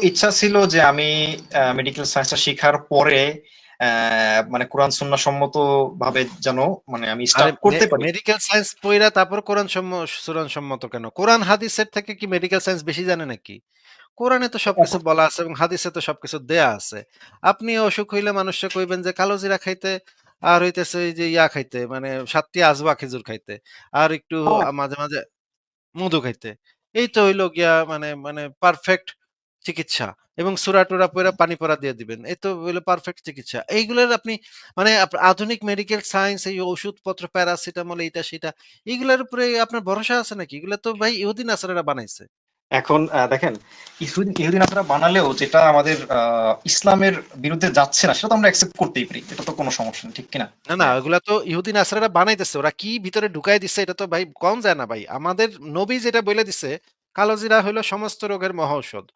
ইচ্ছা ছিল যে আমি মেডিকেল সায়েন্সটা শেখার পরে মানে কোরআন সুন্নাহ সম্মত ভাবে যেন মানে আমি স্টার্ট করতে পারি। মেডিকেল সায়েন্স পড়া তারপর কোরআন সম্ম- কোরআন সম্মত কেন? কোরআন হাদিসের থেকে কি মেডিকেল সায়েন্স বেশি জানে নাকি? কোরআনে তো সবকিছু বলা আছে এবং হাদিসে তো সবকিছু দেয়া আছে। আপনি অসুখ হইলে মানুষকে কইবেন যে কালো জিরা খাইতে আর হইতেছে এই যে ইয়া খাইতে মানে সাতটি আজবা খেজুর খাইতে আর একটু মাঝে মাঝে মধু খাইতে। এই তো হইল গিয়া মানে মানে পারফেক্ট চিকিৎসা এবং সুরা টুরা পয়রা পানি পরা দিয়ে দিবেন। এই তো হইল পারফেক্ট চিকিৎসা। এইগুলোর আপনি মানে আধুনিক মেডিকেল সায়েন্স এই ওষুধপত্র প্যারাসিটামল এইটা সেটা এগুলোর উপরে আপনার ভরসা আছে নাকি? এগুলো তো ভাই ইহুদিন আসারেরা বানাইছে। এখন দেখেন ইহুদিন ইহুদিন আপনারা বানালেও যেটা আমাদের ইসলামের বিরুদ্ধে যাচ্ছে না সেটা তো আমরা অ্যাকসেপ্ট করতেই পারি। এটা তো কোনো সমস্যা নেই ঠিক কিনা? না না ওগুলা তো ইহুদিন আসারেরা বানাইতেছে। ওরা কি ভিতরে ঢুকাই দিচ্ছে এটা তো ভাই কম যায় না ভাই। আমাদের নবী যেটা বলে দিছে কালোজিরা হলো সমস্ত রোগের মহা ঔষধ